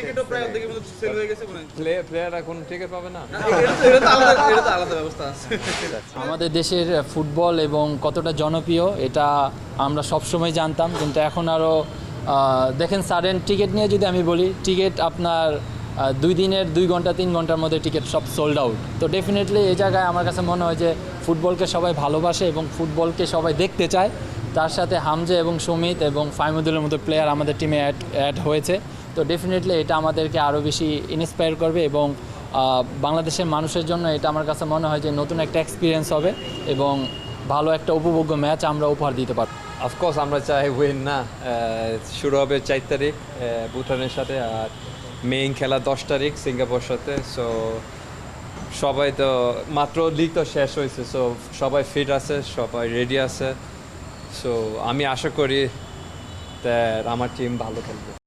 টিকিটও প্রায় অর্ধেকের মতো সেল হয়ে গেছে মনে হয়। প্লেয়ার এখন টিকিট পাবে না। না, এটা তো- আলাদা এটা তো আলাদা ব্যবস্থা আছে। আমাদের দেশের ফুটবল এবং কতটা জনপ্রিয় এটা আমরা সবসময় জানতাম কিন্তু এখন আরও দেখেন সাডেন টিকিট নিয়ে যদি আমি বলি টিকিট আপনার দুই দিনের দুই ঘণ্টা তিন ঘণ্টার মধ্যে টিকিট সব সোল্ড আউট তো ডেফিনেটলি এই জায়গায় আমার কাছে মনে হয় যে ফুটবলকে সবাই ভালোবাসে এবং ফুটবলকে সবাই দেখতে চায়। তার সাথে হামজে এবং সুমিত এবং ফাইমুদুলের মতো প্লেয়ার আমাদের টিমে অ্যাড অ্যাড হয়েছে। তো ডেফিনেটলি এটা আমাদেরকে আরও বেশি ইন্সপায়ার করবে এবং বাংলাদেশের মানুষের জন্য এটা আমার কাছে মনে হয় যে নতুন একটা এক্সপিরিয়েন্স হবে এবং ভালো একটা উপভোগ্য ম্যাচ আমরা উপহার দিতে পারব। অফকোর্স আমরা চাই উইন না। শুরু হবে চার তারিখ ভুটানের সাথে আর মেইন খেলা দশ তারিখ সিঙ্গাপুর সাথে। সো সবাই তো মাত্র লিগ তো শেষ হয়েছে সো সবাই ফিট আছে, সবাই রেডি আছে। সো আমি আশা করি আমার টিম ভালো খেলবে।